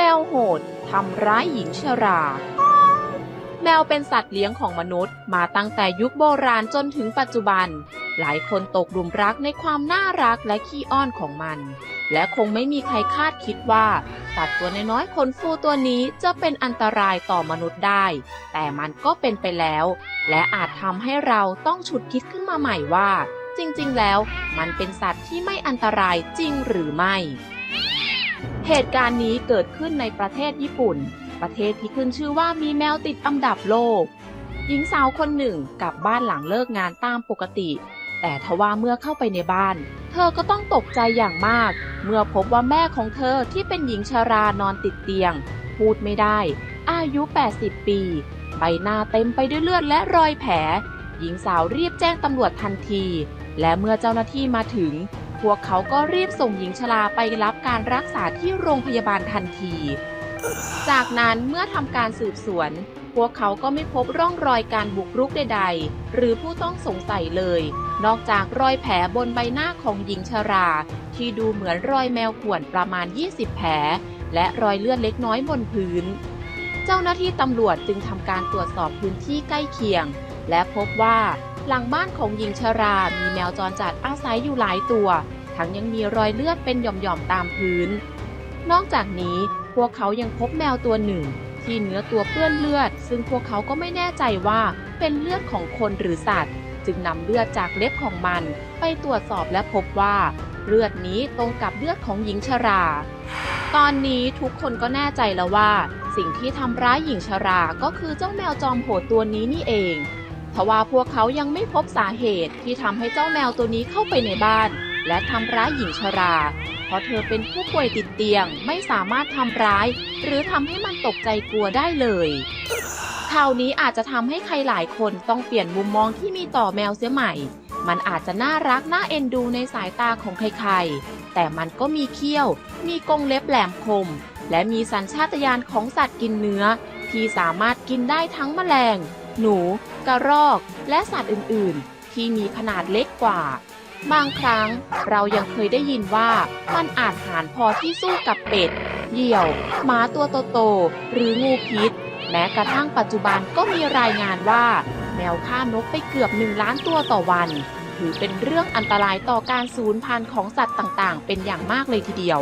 แมวโหดทำร้ายหญิงชรา แมวเป็นสัตว์เลี้ยงของมนุษย์ มาตั้งแต่ยุคโบราณจนถึงปัจจุบัน หลายคนตกหลุมรักในความน่ารักและขี้อ้อนของมัน และคงไม่มีใครคาดคิดว่า สัตว์ตัวน้อยๆขนฟูตัวนี้จะเป็นอันตรายต่อมนุษย์ได้ แต่มันก็เป็นไปแล้ว และอาจทำให้เราต้องฉุดคิดขึ้นมาใหม่ว่า จริงๆ แล้ว มันเป็นสัตว์ที่ไม่อันตรายจริงหรือไม่ เหตุการณ์นี้เกิดขึ้นในประเทศญี่ปุ่น ประเทศที่ขึ้นชื่อว่ามีแมวติดอันดับโลก หญิงสาวคนหนึ่งกลับบ้านหลังเลิกงานตามปกติ แต่ทว่าเมื่อเข้าไปในบ้าน เธอก็ต้องตกใจอย่างมาก เมื่อพบว่าแม่ของเธอที่เป็นหญิงชารานอนติดเตียง พูดไม่ได้ อายุ 80 ปี ใบหน้าเต็มไปด้วยเลือดและรอยแผล หญิงสาวรีบแจ้งตำรวจทันที และเมื่อเจ้าหน้าที่มาถึง พวกเขาก็รีบส่งหญิงชราไปรับการรักษาที่โรงพยาบาลทันที จากนั้นเมื่อทำการสืบสวน พวกเขาก็ไม่พบร่องรอยการบุกรุกใดๆ หรือผู้ต้องสงสัยเลย นอกจากรอยแผลบนใบหน้าของหญิงชรา ที่ดูเหมือนรอยแมวข่วนประมาณ 20 แผล และรอยเลือดเล็กน้อยบนพื้น เจ้าหน้าที่ตำรวจจึงทำการตรวจสอบพื้นที่ใกล้เคียง และพบว่า หลังบ้านของหญิงชรา มีแมวจรจัดอาศัยอยู่หลายตัว ทั้งยังมีรอยเลือดเป็นหย่อมๆตามพื้น นอกจากนี้พวกเขายังพบแมวตัวหนึ่ง ที่เนื้อตัวเปื้อนเลือด ซึ่งพวกเขาก็ไม่แน่ใจว่าเป็นเลือดของคนหรือสัตว์ จึงนำเลือดจากเล็บของมัน ไปตรวจสอบและพบว่า เลือดนี้ตรงกับเลือดของหญิงชรา ตอนนี้ทุกคนก็แน่ใจแล้วว่า สิ่งที่ทำร้ายหญิงชรา ก็คือเจ้าแมวจอมโหดตัวนี้นี่เอง ทว่าพวกเขายังไม่พบสาเหตุที่ทำให้เจ้าแมวตัวนี้เข้าไปในบ้าน และทำร้ายหญิงชรา เพราะเธอเป็นผู้ป่วยติดเตียงไม่สามารถทำร้าย หรือทำให้มันตกใจกลัวได้เลยข่าวนี้อาจจะทำให้ใครหลายคนต้องเปลี่ยนมุมมองที่มีต่อแมวเสียใหม่ มันอาจจะน่ารักน่าเอ็นดูในสายตาของใครๆ แต่มันก็มีเขี้ยว มีกรงเล็บแหลมคม และมีสัญชาตญาณของสัตว์กินเนื้อ ที่สามารถกินได้ทั้งแมลง หนู กระรอก และสัตว์อื่นๆ ที่มีขนาดเล็กกว่า บางครั้งเรายังเคยได้ยินว่ามันอาจหารพอที่สู้กับเป็ด เหยี่ยว หมาตัวโตๆ หรืองูพิษ แม้กระทั่งปัจจุบันก็มีรายงานว่า แมวฆ่านกไปเกือบหนึ่งล้านตัวต่อวัน ถือเป็นเรื่องอันตรายต่อการสูญพันธุ์ของสัตว์ต่างๆ เป็นอย่างมากเลยทีเดียว